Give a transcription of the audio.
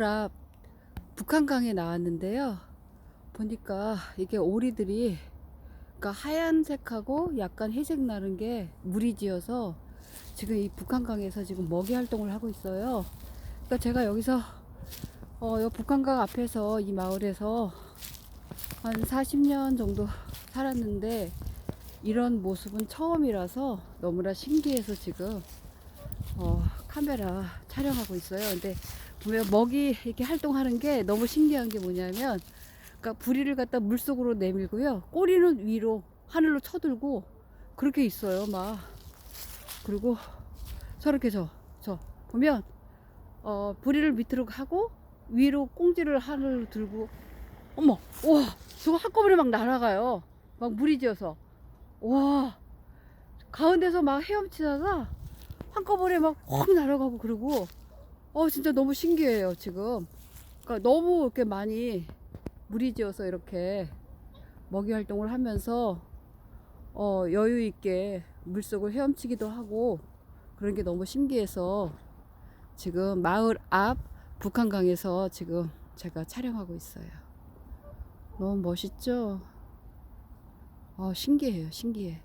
앞 북한강에 나왔는데요. 보니까 이게 오리들이 그러니까 하얀색하고 약간 회색 나는 게 물이 지어서 지금 이 북한강에서 지금 먹이 활동을 하고 있어요. 그러니까 제가 여기서 어, 요 북한강 앞에서 이 마을에서 한 40년 정도 살았는데 이런 모습은 처음이라서 너무나 신기해서 지금 어, 카메라 촬영하고 있어요. 근데 보면 먹이 이렇게 활동하는 게 너무 신기한 게 뭐냐면 그러니까 부리를 갖다 물 속으로 내밀고요. 꼬리는 위로 하늘로 쳐들고 그렇게 있어요. 막 그리고 저렇게 저, 저 보면 어, 부리를 밑으로 하고 위로 꽁지를 하늘로 들고 어머 와 저거 한꺼번에 막 날아가요. 막 물이 지어서 와 가운데서 막 헤엄치다가 한꺼번에 막 확 날아가고 그러고. 어 진짜 너무 신기해요 지금. 그러니까 너무 이렇게 많이 물이 지어서 이렇게 먹이 활동을 하면서 어 여유 있게 물속을 헤엄치기도 하고 그런 게 너무 신기해서 지금 마을 앞 북한강에서 지금 제가 촬영하고 있어요. 너무 멋있죠? 어 신기해요 신기해